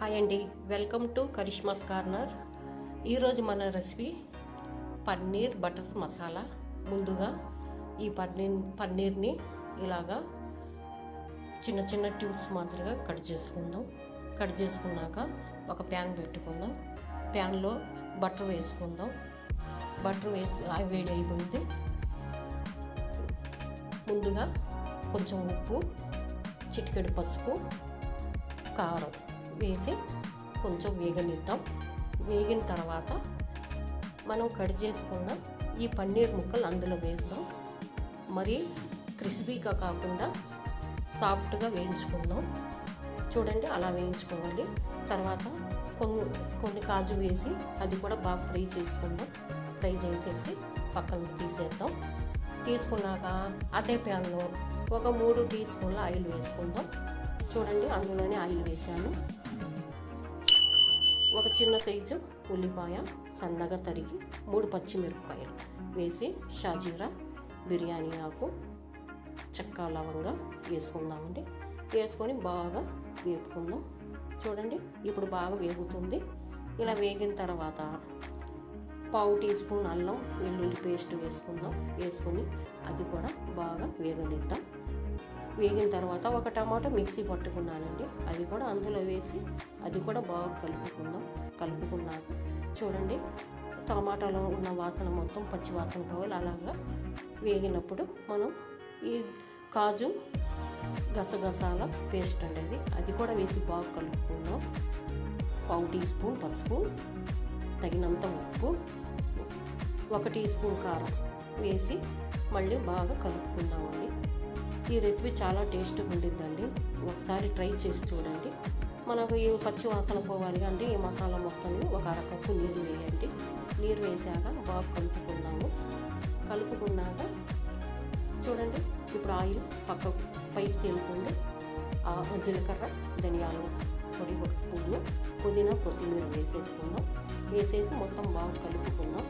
Hi అండి. Welcome to Karishma's corner. ఈరోజు మన రెసిపీ పన్నీర్ బటర్ మసాలా. ముందుగా ఈ పన్నీర్ పన్నీర్ని ఇలాగా చిన్న చిన్న ట్యూబ్స్ మాదిరిగా కట్ చేసుకుందాం. కట్ చేసుకున్నాక ఒక ప్యాన్ పెట్టుకుందాం. ప్యాన్లో బటర్ వేసుకుందాం. బటర్ వేసి వేడి అయిపోయింది. ముందుగా కొంచెం ఉప్పు చిటికెడు పసుపు కారం. వేసి కొంచెం వేగనిద్దాం. వేగిన తర్వాత మనం కట్ చేసుకున్న ఈ పన్నీర్ ముక్కలు అందులో వేస్తాం మరి క్రిస్పీగా కాకుండా సాఫ్ట్గా వేయించుకుందాం. చూడండి అలా వేయించుకోవాలి. తర్వాత కొన్ని కొన్ని కాజు వేసి అది కూడా బాగా ఫ్రై చేసుకుందాం. ఫ్రై చేసేసి పక్కన తీసేద్దాం. తీసుకున్నాక అదే ప్యాన్లో ఒక మూడు టీ స్పూన్ల ఆయిల్ వేసుకుందాం. చూడండి అందులోనే ఆయిల్ వేసాను. ఒక చిన్న సైజు ఉల్లిపాయ సన్నగా తరిగి మూడు పచ్చిమిరపకాయలు వేసి షాజీరా బిర్యానీ ఆకు చెక్క లవంగా వేసుకుందామండి. వేసుకొని బాగా వేపుకుందాం. చూడండి ఇప్పుడు బాగా వేగుతుంది. ఇలా వేగిన తర్వాత పావు టీ స్పూన్ అల్లం వెల్లుల్లి పేస్ట్ వేసుకుందాం. వేసుకొని అది కూడా బాగా వేగనిద్దాం. వేగిన తర్వాత ఒక టమాటో మిక్సీ పట్టుకున్నానండి. అది కూడా అందులో వేసి అది కూడా బాగా కలుపుకుందాం. కలుపుకున్నాను చూడండి టమాటాలో ఉన్న వాసన మొత్తం పచ్చి వాసన పోవాలి. అలాగా వేగినప్పుడు మనం ఈ కాజు గసగసాల పేస్ట్ అండి అది అది కూడా వేసి బాగా కలుపుకుందాం. పావు టీ స్పూన్ పసుపు తగినంత ఉప్పు ఒక టీ స్పూన్ కారం వేసి మళ్ళీ బాగా కలుపుకుందామండి. ఈ రెసిపీ చాలా టేస్ట్గా ఉండిద్దండి ఒకసారి ట్రై చేసి చూడండి. మనకు ఈ పచ్చి వాసన పోవాలి అంటే ఈ మసాలా మొత్తాన్ని ఒక అరకప్పు నీరు వేయండి. నీరు వేసాక బాగా కలుపుకుందాము. కలుపుకున్నాక చూడండి ఇప్పుడు ఆయిల్ పక్క పైకి తెలుపుతుంది జీలకర్ర ధనియాలు పొడి ఒక స్పూను పుదీనా కొత్తిమీర వేసేసుకుందాం. వేసేసి మొత్తం బాగా కలుపుకుందాం.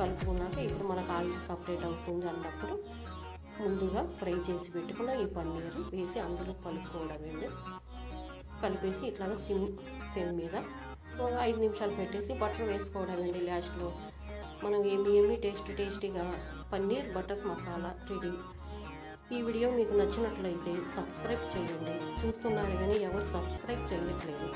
కలుపుకున్నాక ఇప్పుడు మనకు ఆయిల్ సపరేట్ అవుతుంది అన్నప్పుడు ముందుగా ఫ్రై చేసి పెట్టుకున్న ఈ పన్నీరు వేసి అందులో కలుపుకోవడమండి కలిపేసి ఇట్లాగ సిమ్ సిమ్ మీద ఒక ఐదు నిమిషాలు పెట్టేసి బటర్ వేసుకోవడమండి లాస్ట్లో. మనం ఏమి ఏమి టేస్ట్ టేస్టీగా పన్నీర్ బటర్ మసాలా రెడీ. ఈ వీడియో మీకు నచ్చినట్లయితే సబ్స్క్రైబ్ చేయండి. చూస్తున్నారు కానీ ఎవరు సబ్స్క్రైబ్ చేయట్లేదు.